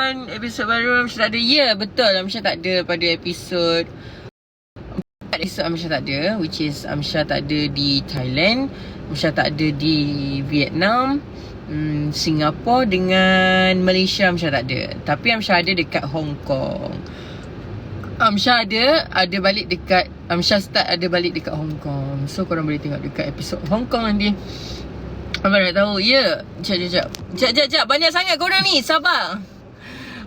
simpan episod baru Amsha tak ada. Ya betul Amsha tak ada pada episod episod Amsha tak ada Which is Amsha tak ada di Thailand. Amsha tak ada di Vietnam. Hmm, Singapura dengan Malaysia Amsha tak ada. Tapi Amsha ada dekat Hong Kong. Amsha ada Ada balik dekat Amsha start ada balik dekat Hong Kong. So korang boleh tengok dekat episod Hong Kong nanti. Abang nak tahu Ya. Sekejap sekejap sekejap. Sekejap sekejap. Banyak sangat korang ni. Sabar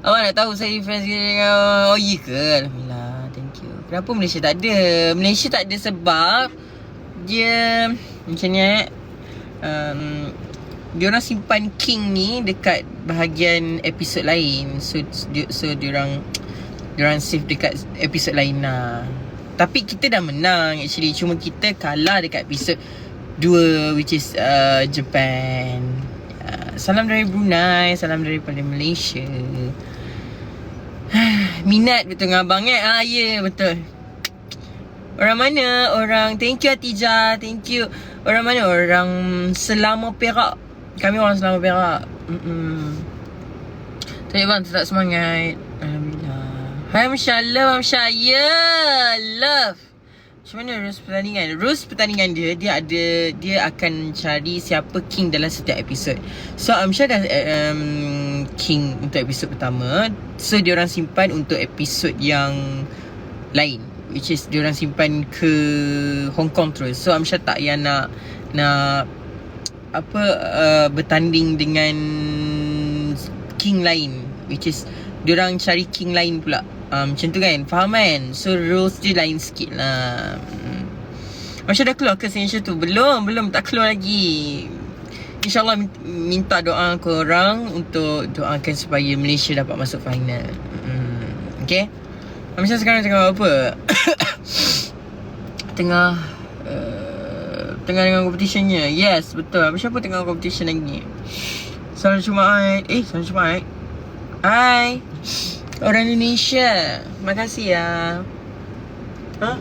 Abang nak tahu saya friends dengan iya ke? Alhamdulillah Thank you. Kenapa Malaysia tak ada? Malaysia tak ada sebab Dia Macam ni eh um, Dia orang simpan King ni Dekat bahagian episod lain. So dia, so dia orang Dia orang save dekat episod lain lah. Tapi kita dah menang actually. Cuma kita kalah dekat episod Dua which is uh, Japan. Uh, Salam dari Brunei Salam daripada Malaysia Minat betul dengan abang eh? Ah ya yeah, betul. Orang mana? Orang Thank you Atijah. Thank you. Orang mana? Orang Selama Perak. Kami orang Selama Perak. Mm-mm. Tapi bang. Tetap semangat. Alhamdulillah. Hai Masya Love Masya Yeah Love. Macam mana rules pertandingan? Rules pertandingan dia Dia ada Dia akan cari Siapa king dalam setiap episod. So Amsyah dah um, King Untuk episod pertama. So dia orang simpan Untuk episod yang Lain Which is Dia orang simpan ke Hong Kong terus. So Amsyah tak payah nak Nak Apa uh, Bertanding dengan King lain Which is Dia orang cari king lain pula. Um, Macam tu kan? Faham kan? So rules dia lain sikit lah. Hmm. Masya dah keluar ke signature tu? Belum Belum. Tak keluar lagi InsyaAllah minta doa korang Untuk doakan supaya Malaysia dapat masuk final. Hmm. Okay Masya sekarang tengah apa? Tengah uh, Tengah dengan competitionnya. Yes betul. Masya pun tengah competition lagi. Salam Jumaat. Eh salam Jumaat. Hai. Orang Indonesia. Terima kasih ya. Ha?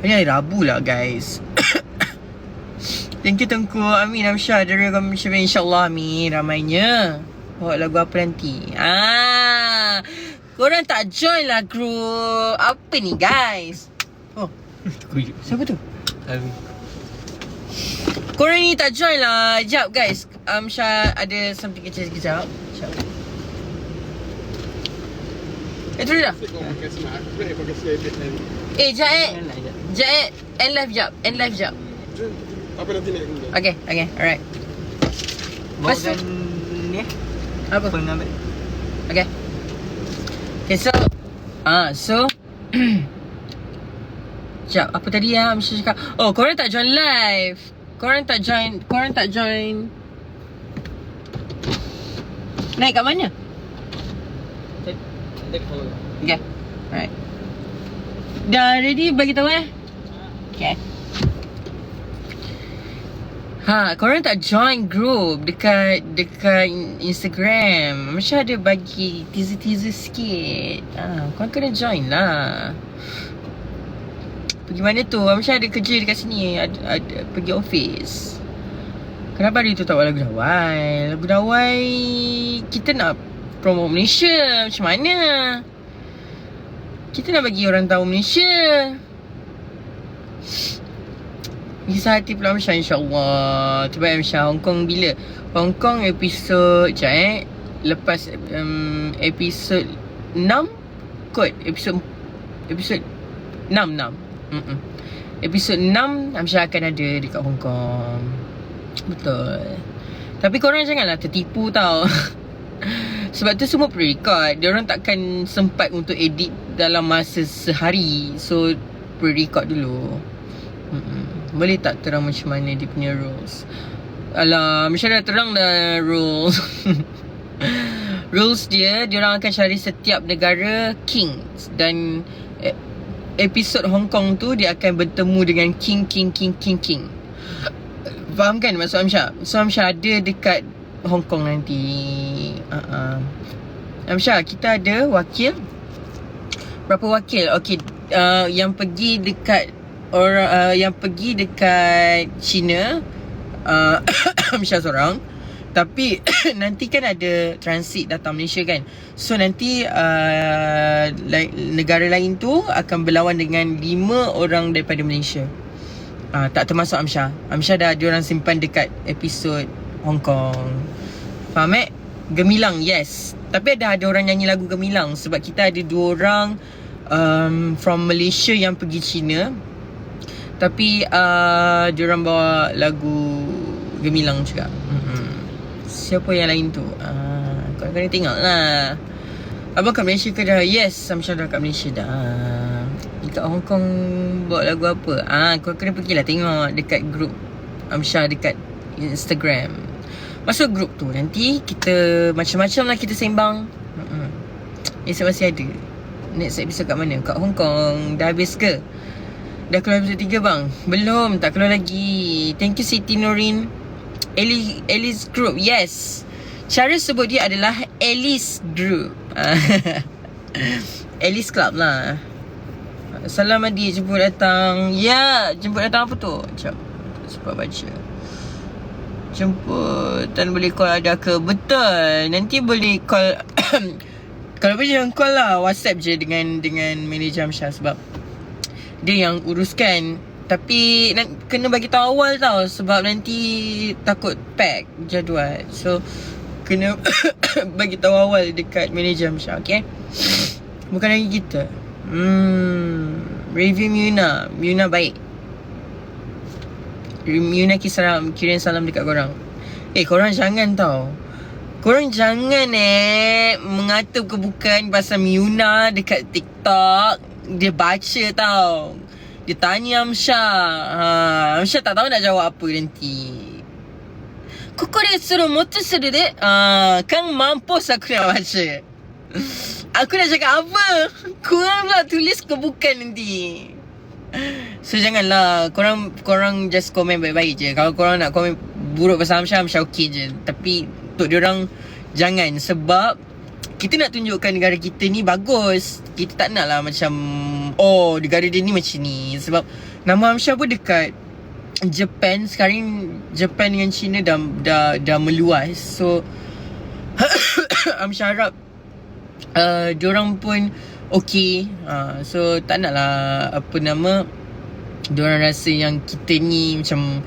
Ini hari Rabu lah guys Thank you Tengku. Amin Amsyah Dari Agama Malaysia InsyaAllah Amin. Ramainya. Bawa lagu apa nanti? Ah, Korang tak join lah group. Apa ni guys? Oh. Siapa tu? Amin. Korang ni tak join lah. Sekejap guys. Amsyah ada something kecil sekejap Sekejap Eh tu dah? Eh sekejap eh Sekejap eh End live sekejap End live sekejap Jom Apa nanti naik dulu? Okay okay alright. Lepas tu- Bawakan ni. Apa? Pengambil. Okay. Okay so Ah so Sekejap apa tadi ya Mesti cakap? Oh korang tak join live. Korang tak join Korang tak join. Naik kat mana? Okay Alright. Dah ready? Bagi tahu eh? Okay Ha, korang tak join group dekat dekat Instagram. Macam ada bagi teaser-teaser sikit. Ha, korang kena join lah. Pergi mana tu? Macam ada kerja dekat sini. Ada, ada pergi office. Kenapa tak buat lagu dawai? Lagu dawai kita nak promote Malaysia. Macam mana? Kita nak bagi orang tahu Malaysia. Kisah hati pula Amsyah insyaAllah. Terbaik Amsyah Hong Kong bila? Hong Kong episod Sekejap eh Lepas um, episod 6 Kot? Episod Episod 6 6 Mm-mm. Episod 6 Amsyah akan ada dekat Hong Kong. Betul. Tapi korang janganlah tertipu tau. Sebab tu semua pre-record. Diorang takkan sempat untuk edit dalam masa sehari. So pre-record dulu. Mm-mm. Boleh tak terang macam mana dia punya rules? Alah Macam dah terang dah rules? Rules dia Diorang akan cari setiap negara King. Dan eh, Episod Hong Kong tu Dia akan bertemu dengan King King King King King. Faham kan maksud Amsyah So Amsyah ada dekat Hong Kong nanti. Uh-uh. Amsyah kita ada wakil? Berapa wakil? Okay uh, Yang pergi dekat orang uh, yang pergi dekat China uh, Amsyah seorang Tapi nanti kan ada transit datang Malaysia kan. So nanti uh, like, negara lain tu akan berlawan dengan lima orang daripada Malaysia. Uh, tak termasuk Amsha. Amsha dah diorang simpan dekat episod Hong Kong. Faham eh? Gemilang, yes. Tapi ada ada orang nyanyi lagu Gemilang sebab kita ada dua orang um, from Malaysia yang pergi China. Tapi uh, diorang bawa lagu Gemilang juga. Mm-hmm. Siapa yang lain tu? Uh, kau kena tengok lah. Abang kat Malaysia ke dah? Yes, Samsha dah kat Malaysia dah. Dekat Hong Kong bawa lagu apa? Ah, kau kena pergilah tengok dekat group Amsha dekat Instagram. Masuk group tu nanti kita macam-macam lah kita sembang. Mm-mm. Esok masih ada. Next episode kat mana? Kat Hong Kong. Dah habis ke? Dah keluar episode 3 bang? Belum, tak keluar lagi. Thank you Siti Norin. Ellie, Ellie's Group, yes. Cara sebut dia adalah Ellie's Group. Ellie's Club lah. Salam Adi, jemput datang. Ya, jemput datang apa tu? Sekejap. Sempat baca. Jemputan boleh call ada ke? Betul. Nanti boleh call kalau boleh jangan call lah WhatsApp je dengan dengan manager Amsyah sebab dia yang uruskan tapi nak, kena bagi tahu awal tau sebab nanti takut pack jadual. So kena bagi tahu awal dekat manager Amsyah, okay? Bukan lagi kita. Hmm, review Muna. Muna baik. Muna kisaram kirim salam dekat korang. Eh, korang jangan tau. Korang jangan eh mengatur kebukaan pasal Miuna dekat TikTok. Dia baca tau. Dia tanya Amsha. Ha, Amsha tak tahu nak jawab apa nanti. Dia suruh motor dia. Ha, kan mampus aku nak baca. Aku nak cakap apa? Korang pula tulis kebukaan nanti. So janganlah korang korang just komen baik-baik je. Kalau korang nak komen buruk pasal Amsha, Amsha okey je. Tapi untuk diorang jangan sebab kita nak tunjukkan negara kita ni bagus. Kita tak nak lah macam oh negara dia ni macam ni sebab nama Amsha pun dekat Japan sekarang Japan dengan China dah dah dah meluas. So Amsha harap uh, diorang pun okay. Uh, so tak nak lah apa nama diorang rasa yang kita ni macam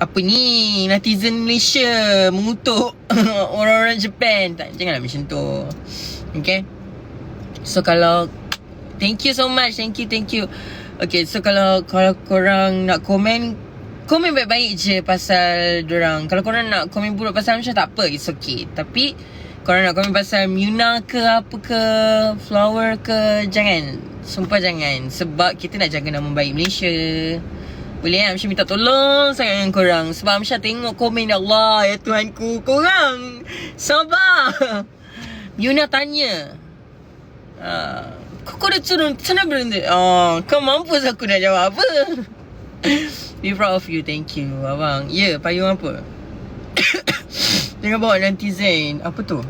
apa ni? Netizen Malaysia mengutuk orang-orang Japan. Tak janganlah macam tu. Okay? So kalau thank you so much. Thank you thank you. Okay so kalau kalau korang nak komen komen baik-baik je pasal diorang kalau korang nak komen buruk pasal Amsyah tak apa it's okay. Tapi korang nak komen pasal Muna ke apa ke flower ke jangan. Sumpah jangan. Sebab kita nak jaga nama baik Malaysia boleh kan? Amsyah minta tolong sangat dengan korang. Sebab Amsyah tengok komen Ya Allah Ya Tuhanku Korang Sabar. Yuna tanya uh, Kau dah turun? Sana berhenti? Oh, Kau mampus aku nak jawab apa? Be proud of you Thank you Abang. Ya yeah, payung apa? Jangan bawa netizen. Apa tu?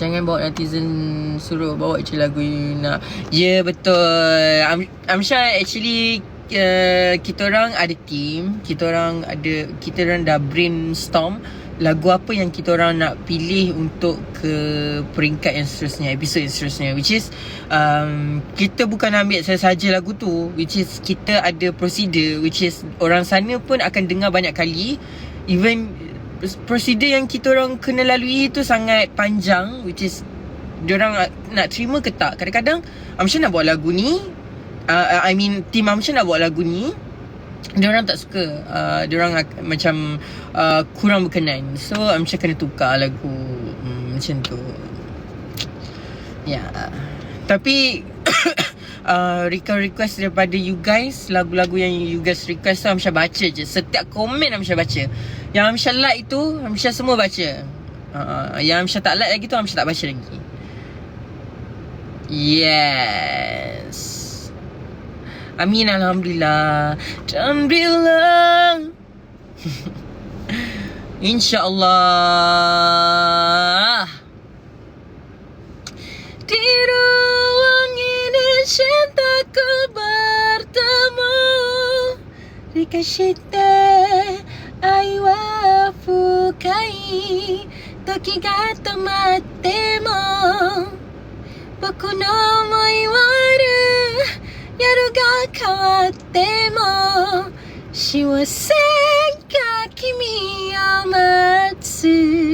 Jangan bawa netizen Suruh bawa je lagu Yuna. Ya yeah, betul. Am Amsyah actually uh, kita orang ada team, kita orang ada kita orang dah brainstorm lagu apa yang kita orang nak pilih untuk ke peringkat yang seterusnya, episod yang seterusnya which is um, kita bukan ambil saja-saja lagu tu which is kita ada prosedur which is orang sana pun akan dengar banyak kali. Even prosedur yang kita orang kena lalui tu sangat panjang which is diorang nak terima ke tak? Kadang-kadang Amsyah nak buat lagu ni uh, I mean Team Amsha nak buat lagu ni Diorang tak suka. Uh, Diorang macam uh, Kurang berkenan. So Amsha kena tukar lagu hmm, Macam tu. Ya. Yeah. Tapi uh, Request-request daripada you guys Lagu-lagu yang you guys request tu Amsha baca je. Setiap komen Amsha baca. Yang Amsha like tu Amsha semua baca. Uh, Yang Amsha tak like lagi tu Amsha tak baca lagi. Yes Amin alhamdulillah. Alhamdulillah Insyaallah. Di ruang ini cintaku bertemu Rika cinta Aiwa fukai Toki ga tomatte mo Boku no moi wa 夜が変わっても幸せが君を待つ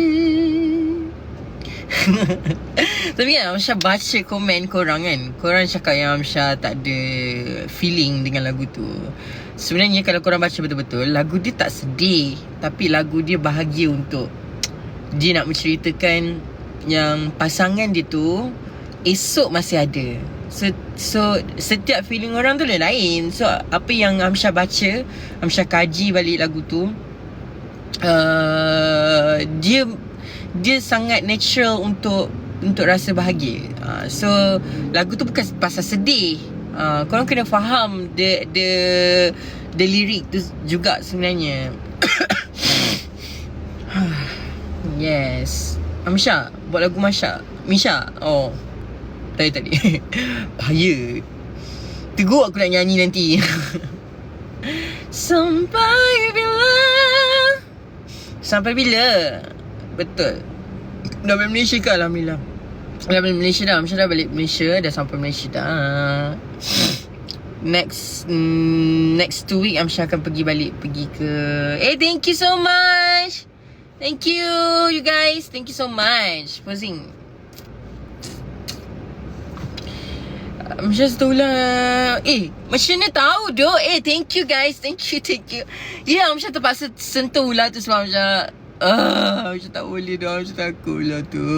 Tapi kan Amsha baca komen korang kan Korang cakap yang Amsha tak ada feeling dengan lagu tu Sebenarnya kalau korang baca betul-betul Lagu dia tak sedih Tapi lagu dia bahagia untuk Dia nak menceritakan Yang pasangan dia tu Esok masih ada So, so setiap feeling orang tu lain So apa yang Amsha baca Amsha kaji balik lagu tu uh, Dia dia sangat natural untuk untuk rasa bahagia. Uh, so lagu tu bukan pasal sedih. Uh, korang kena faham the the the lyric tu juga sebenarnya. yes. Amisha buat lagu Masya. Misha. Oh. Tadi tadi. Bahaya. Tegur aku nak nyanyi nanti. Sampai bila? Sampai bila? Betul. Dah balik Malaysia ke? Alhamdulillah. Dah balik Malaysia dah. Macam dah balik Malaysia Dah sampai Malaysia dah. Next mm, Next two week Amsha akan pergi balik Pergi ke Eh thank you so much! Thank you You guys. Thank you so much. Posing Macam tu lah Eh Macam mana tahu doh Eh thank you guys. Thank you Thank you. Ya yeah, macam terpaksa Sentuh lah tu Sebab macam Ah, Macam tak boleh dah. Macam takut lah tu.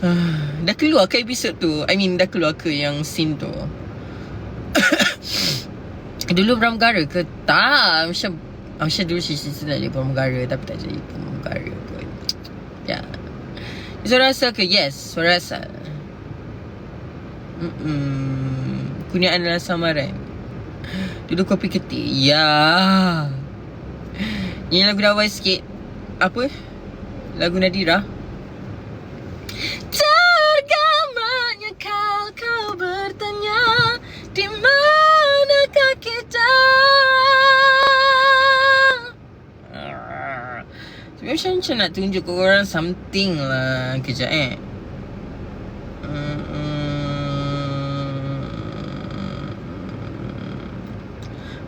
Ah, Dah keluar ke episod tu? I mean dah keluar ke yang scene tu? Dulu pramugara ke? Tak Macam Macam dulu cerita nak jadi pramugara Tapi tak jadi pramugara kot Ya. So rasa ke? Yes So rasa Mm-mm. Kurniaan adalah samaran. Dulu kopi ketik. Ya. Ini lagu dah awal sikit. Apa? Lagu Nadira. Tergamanya kau Kau bertanya Di manakah kita. Tapi macam macam nak tunjuk ke orang something lah Kejap eh. Mm, mm.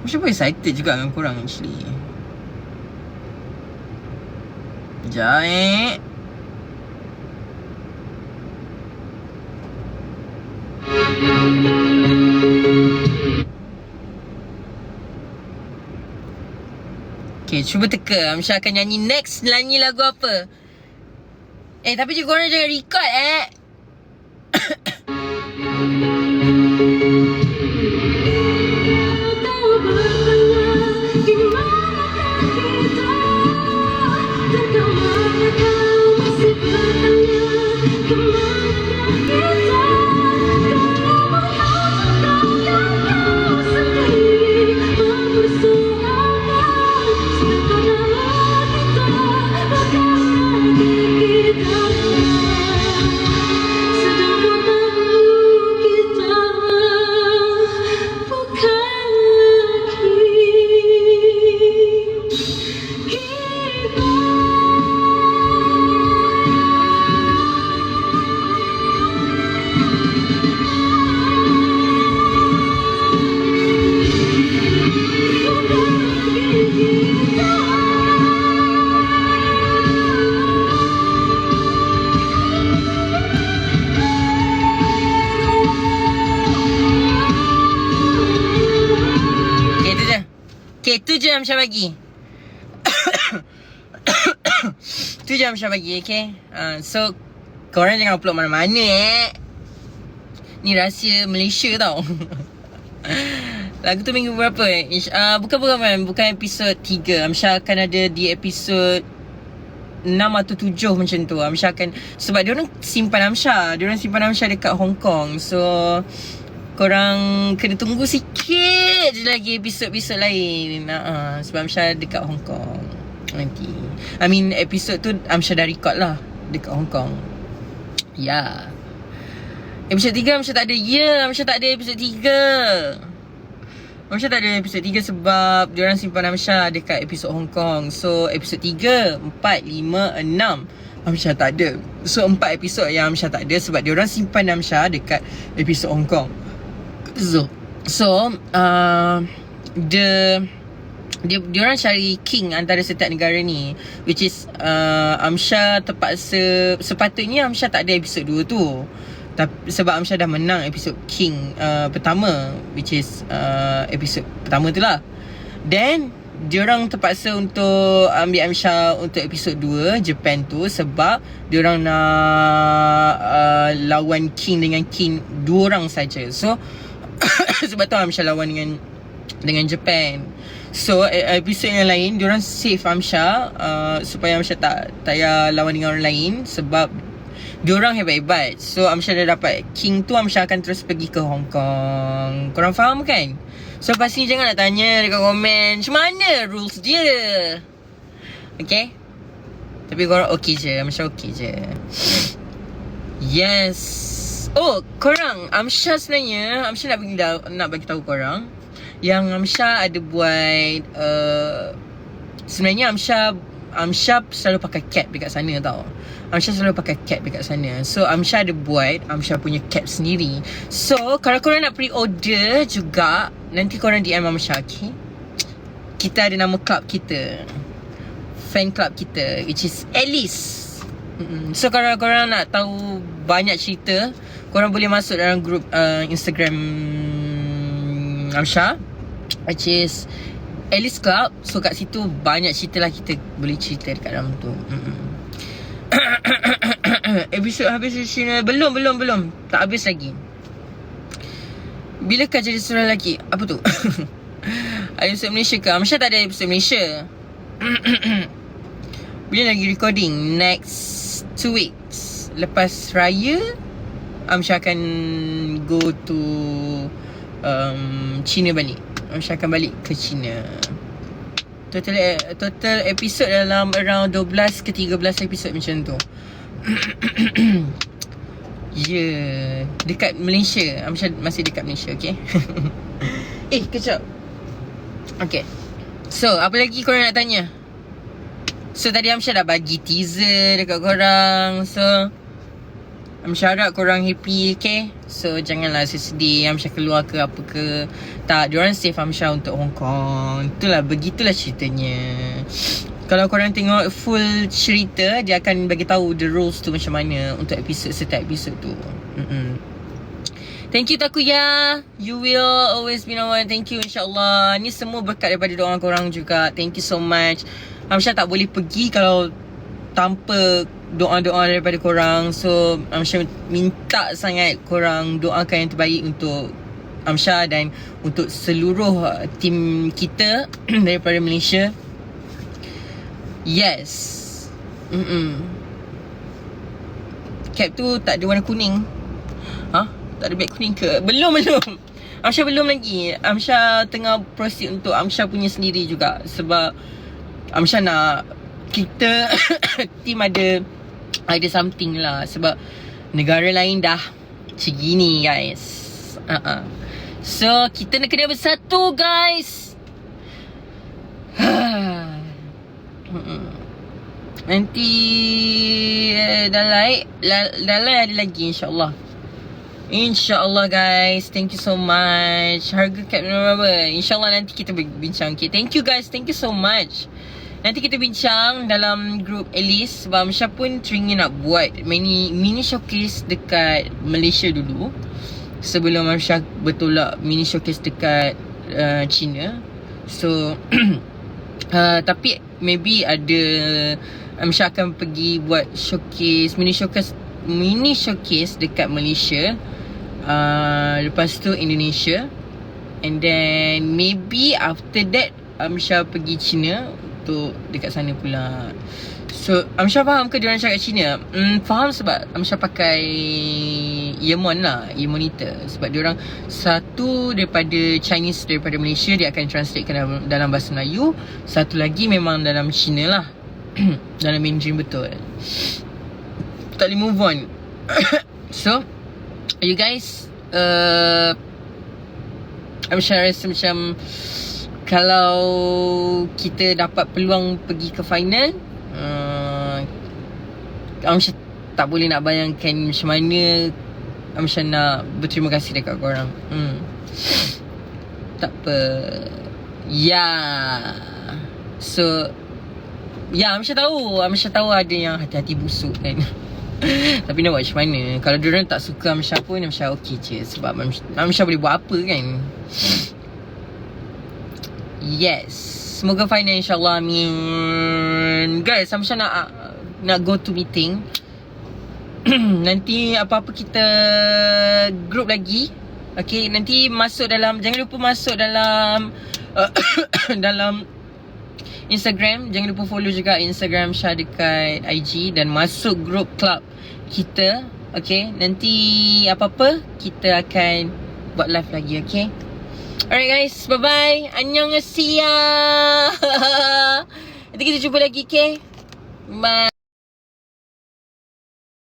Macam pun excited juga dengan korang actually Sekejap eh Okay, cuba teka. Amsha akan nyanyi next nyanyi lagu apa? Eh, tapi juga korang jangan record eh. Je Amsha bagi. tu je Amsha bagi, okay? Uh, so, korang jangan upload mana-mana eh. Ni rahsia Malaysia tau. Lagu tu minggu berapa eh? Uh, bukan bukan bukan, episod 3. Amsha akan ada di episod 6 atau 7 macam tu. Amsha akan sebab dia orang simpan Amsha. Dia orang simpan Amsha dekat Hong Kong. So korang kena tunggu sikit je lagi episod-episod lain. Uh, sebab Amsha dekat Hong Kong nanti. I mean episod tu Amsha dah record lah dekat Hong Kong. Ya. Yeah. Episod 3 Amsha tak ada. Ya, yeah, Amsha tak ada episod 3. Amsha tak ada episod 3 sebab diorang simpan Amsha dekat episod Hong Kong. So episod 3, 4, 5, 6 Amsha tak ada. So 4 episod yang Amsha tak ada sebab diorang simpan Amsha dekat episod Hong Kong. So so uh, the dia diorang cari king antara setiap negara ni which is uh, Amsha terpaksa sepatutnya Amsha tak ada episod 2 tu. Tapi sebab Amsha dah menang episod king uh, pertama which is uh, episod pertama tu lah. Then diorang terpaksa untuk ambil Amsha untuk episod 2 Japan tu sebab diorang nak uh, lawan king dengan king dua orang saja. So sebab tu Amsha lawan dengan dengan Japan. So e- episod yang lain Diorang save Amsha uh, Supaya Amsha tak Tak payah lawan dengan orang lain Sebab Diorang hebat-hebat. So Amsha dah dapat King tu Amsha akan terus pergi ke Hong Kong. Korang faham kan? So pasti jangan nak tanya dekat komen Macam mana rules dia? Okay? Tapi korang okay je Amsha okay je. Yes Oh korang Amsha sebenarnya Amsha nak bagi tahu Nak bagi tahu korang yang Amsha ada buat uh, sebenarnya Amsha Amsha selalu pakai cap dekat sana tau. Amsha selalu pakai cap dekat sana. So Amsha ada buat Amsha punya cap sendiri. So kalau korang nak pre-order juga nanti korang DM Amsha okay? Kita ada nama club kita. Fan club kita which is Alice. Mm-mm. So kalau korang nak tahu banyak cerita, korang boleh masuk dalam grup uh, Instagram Amsha which is Alice Club. So kat situ banyak cerita lah kita boleh cerita dekat dalam tu. Episod habis sini Belum, belum, belum. Tak habis lagi. Bila kau jadi seorang lelaki? Apa tu? ada episod Malaysia ke? Amsha tak ada episod Malaysia. Bila lagi recording? Next two weeks. Lepas raya Amsha akan go to um, China balik. Amsha akan balik ke China. Total total episod dalam around 12 ke 13 episod macam tu. Yeah Dekat Malaysia. Amsha masih dekat Malaysia okay Eh kejap. Okay So apa lagi korang nak tanya? So tadi Amsha dah bagi teaser dekat korang. So Amsha harap korang happy okay? So janganlah sedih Amsha keluar ke apa ke. Tak Diorang save Amsha untuk Hong Kong. Itulah begitulah ceritanya. Kalau korang tengok full cerita Dia akan bagi tahu the rules tu macam mana Untuk episod setiap episod tu. Mm-mm. Thank you Takuya. You will always be number one. Thank you insyaAllah. Ni semua berkat daripada doa korang juga. Thank you so much. Amsha tak boleh pergi kalau Tanpa doa-doa daripada korang So Amsha minta sangat korang doakan yang terbaik untuk Amsha dan untuk seluruh uh, tim kita daripada Malaysia Yes Mm-mm. Cap tu tak ada warna kuning Ha? Tak ada beg kuning ke? Belum belum Amsha belum lagi Amsha tengah proceed untuk Amsha punya sendiri juga Sebab Amsha nak Kita Team ada Ada something lah Sebab Negara lain dah Macam gini guys. Uh-uh. So Kita nak kena bersatu guys. Nanti eh, Dalam Dalam ada lagi insyaAllah. InsyaAllah guys. Thank you so much. Harga cap berapa? InsyaAllah nanti kita bincang. Okay, Thank you guys. Thank you so much Nanti kita bincang dalam group Alice. Sebab Amsha pun teringin nak buat mini, mini showcase dekat Malaysia dulu. Sebelum Amsha bertolak mini showcase dekat uh, China. So uh, Tapi maybe ada Amsha akan pergi buat showcase Mini showcase Mini showcase dekat Malaysia. Uh, Lepas tu Indonesia. And then maybe after that Amsha pergi China untuk dekat sana pula. So, Amsha faham ke dia orang cakap Cina? Hmm, faham sebab Amsha pakai earphone lah, ear. Sebab dia orang satu daripada Chinese daripada Malaysia dia akan translate ke dalam, dalam bahasa Melayu. Satu lagi memang dalam Cina lah. dalam Mandarin betul. Tak boleh move on. so, you guys uh, Amsyah rasa macam kalau kita dapat peluang pergi ke final uh, Amsyah tak boleh nak bayangkan macam mana Amsyah nak berterima kasih dekat korang. Hmm. Tak apa. Ya. So Ya Amsyah tahu. Amsyah tahu ada yang hati-hati busuk kan. Tapi nak buat macam mana? Kalau diorang tak suka Amsyah pun Amsyah okey je Sebab Amsyah, Amsyah boleh buat apa kan Yes. Semoga final insyaAllah Amin. Guys Amsyah nak Nak go to meeting. Nanti apa-apa kita Group lagi. Okay Nanti masuk dalam Jangan lupa masuk dalam uh, Dalam Instagram. Jangan lupa follow juga Instagram Syah dekat IG Dan masuk group club kita. Okay Nanti apa-apa Kita akan Buat live lagi okay Alright guys. Bye bye Annyeonghaseyo. Nanti kita jumpa lagi okay? Bye